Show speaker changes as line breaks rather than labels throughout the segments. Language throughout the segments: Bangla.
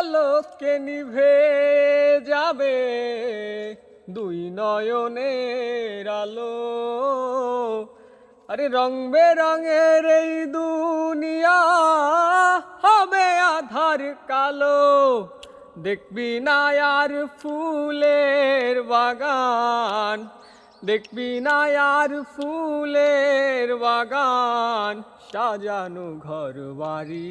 পলকে নিভে যাবে দুই নয়নের আলো। আরে রং বেরঙের এই দুনিয়া হবে আধার কালো। দেখবি না আর ফুলের বাগান। দেখবি না আর ফুলের বাগান। সাজানো ঘর বাড়ি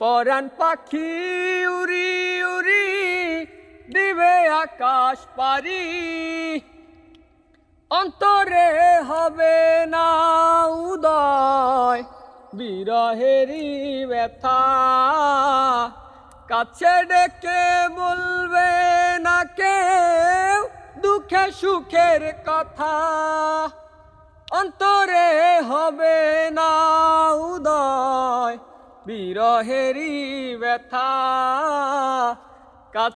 পরাণ পাখি উড়ি উড়ি দিবে আকাশ পারি। অন্তরে হবে না উদয়, বিরহেরই ব্যথা। কাছে ডেকে বলবে না কেউ দুঃখে সুখের কথা। অন্তরে উদয় বিরহেরই ব্যথা